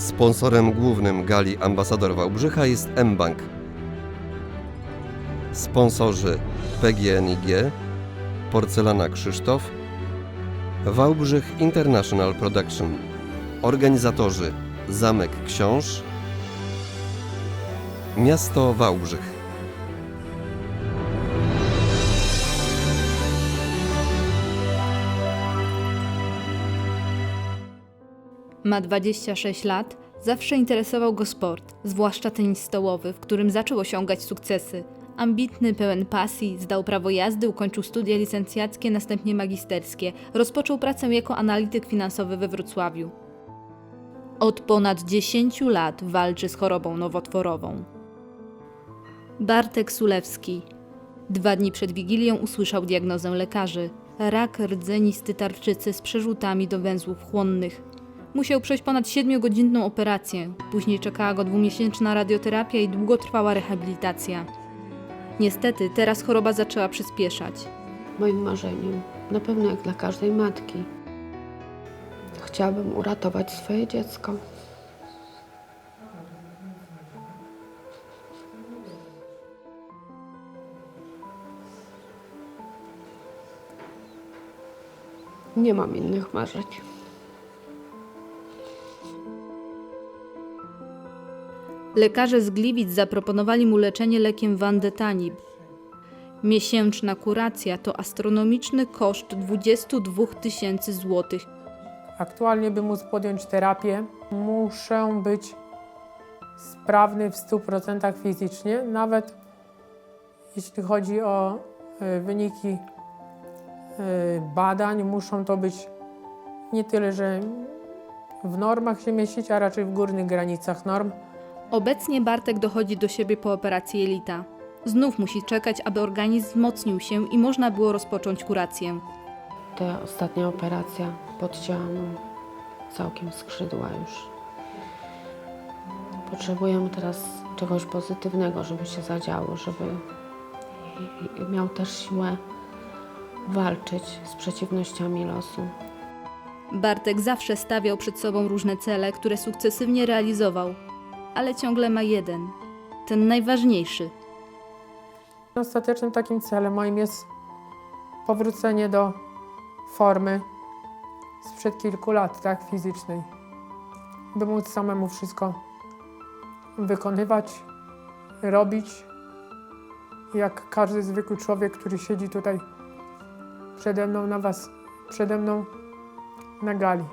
Sponsorem głównym gali Ambasador Wałbrzycha jest mBank. Sponsorzy PGNiG, Porcelana Krzysztof, Wałbrzych International Production. Organizatorzy Zamek Książ, Miasto Wałbrzych. Ma 26 lat, zawsze interesował go sport, zwłaszcza tenis stołowy, w którym zaczął osiągać sukcesy. Ambitny, pełen pasji, zdał prawo jazdy, ukończył studia licencjackie, następnie magisterskie. Rozpoczął pracę jako analityk finansowy we Wrocławiu. Od ponad 10 lat walczy z chorobą nowotworową. Bartek Sulewski. Dwa dni przed Wigilią usłyszał diagnozę lekarzy. Rak rdzenisty tarczycy z przerzutami do węzłów chłonnych. Musiał przejść ponad 7-godzinną operację. Później czekała go dwumiesięczna radioterapia i długotrwała rehabilitacja. Niestety, teraz choroba zaczęła przyspieszać. Moim marzeniem, na pewno jak dla każdej matki, chciałabym uratować swoje dziecko. Nie mam innych marzeń. Lekarze z Gliwic zaproponowali mu leczenie lekiem Vandetanib. Miesięczna kuracja to astronomiczny koszt 22 tysięcy złotych. Aktualnie, by móc podjąć terapię, muszę być sprawny w 100% fizycznie, nawet jeśli chodzi o e, wyniki e, badań, muszą to być nie tyle, że w normach się mieścić, a raczej w górnych granicach norm. Obecnie Bartek dochodzi do siebie po operacji jelita. Znów musi czekać, aby organizm wzmocnił się i można było rozpocząć kurację. Ta ostatnia operacja podcięła mu całkiem skrzydła już. Potrzebujemy teraz czegoś pozytywnego, żeby się zadziało, żeby miał też siłę walczyć z przeciwnościami losu. Bartek zawsze stawiał przed sobą różne cele, które sukcesywnie realizował, ale ciągle ma jeden ten najważniejszy Ostatecznym takim celem moim jest powrócenie do formy sprzed kilku lat, tak, fizycznej. By móc samemu wszystko wykonywać, robić, jak każdy zwykły człowiek, który siedzi tutaj przede mną na was, przede mną na gali.